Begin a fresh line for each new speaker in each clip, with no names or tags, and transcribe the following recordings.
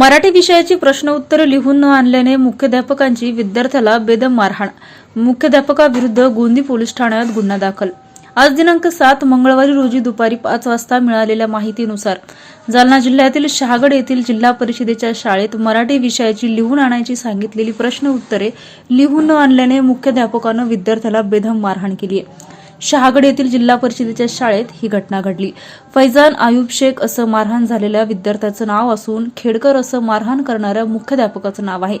मराठी विषयाची प्रश्न उत्तर लिहून न आणल्याने मुख्याध्यापकांची विद्यार्थ्याला बेदम मारहाण. मुख्याध्यापकाविरुद्ध गोंदी पोलीस ठाण्यात गुन्हा दाखल. आज दिनांक सात मंगळवारी रोजी दुपारी पाच वाजता मिळालेल्या माहितीनुसार जालना जिल्ह्यातील शहागड येथील जिल्हा परिषदेच्या शाळेत मराठी विषयाची लिहून आणायची सांगितलेली प्रश्न उत्तरे लिहून न आणल्याने मुख्याध्यापकानं विद्यार्थ्याला बेदम मारहाण केली आहे शहागड येथील जिल्हा परिषदेच्या शाळेत ही घटना घडली. फैजान आयुब शेख असं मारहाण झालेल्या विद्यार्थ्याचं नाव असून खेडकर असं मारहाण करणाऱ्या मुख्याध्यापकाचं नाव आहे.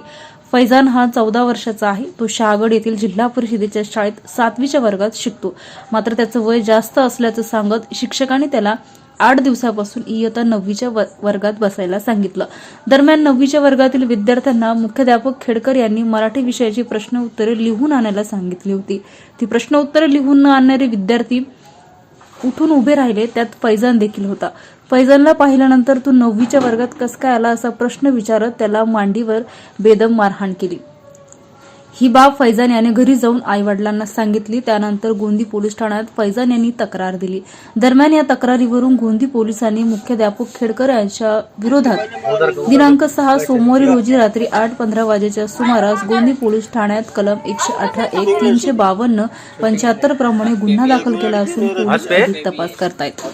फैजान हा चौदा वर्षाचा आहे. तो शहागड येथील जिल्हा परिषदेच्या शाळेत सातवीच्या वर्गात शिकतो. मात्र त्याचं वय जास्त असल्याचं सांगत शिक्षकांनी त्याला आठ दिवसापासून इयत्ता नववीच्या व- वर्गात बसायला सांगितलं. दरम्यान नववीच्या वर्गातील विद्यार्थ्यांना मुख्याध्यापक खेडकर यांनी मराठी विषयाची प्रश्न उत्तरे लिहून आणायला सांगितली होती. ती प्रश्न उत्तरे लिहून न आणणारे विद्यार्थी उठून उभे राहिले त्यात फैजान देखील होता. फैजानला पाहिल्यानंतर तू नववीच्या वर्गात कस काय आला असा प्रश्न विचारत त्याला मांडीवर बेदम मारहाण केली. ही बाब फैजान याने घरी जाऊन आई वडिलांना सांगितली. त्यानंतर गोंदी पोलीस ठाण्यात फैजान यांनी तक्रार दिली. दरम्यान या तक्रारीवरून गोंदी पोलिसांनी मुख्याध्यापक खेडकर यांच्या विरोधात दिनांक सहा सोमवारी रोजी रात्री आठ पंधरा वाजेच्या सुमारास गोंदी पोलीस ठाण्यात कलम एकशे अठरा एक तीनशे बावन्न पंच्याहत्तर प्रमाणे गुन्हा दाखल केला असून पोलीस अधिक तपास करतायत.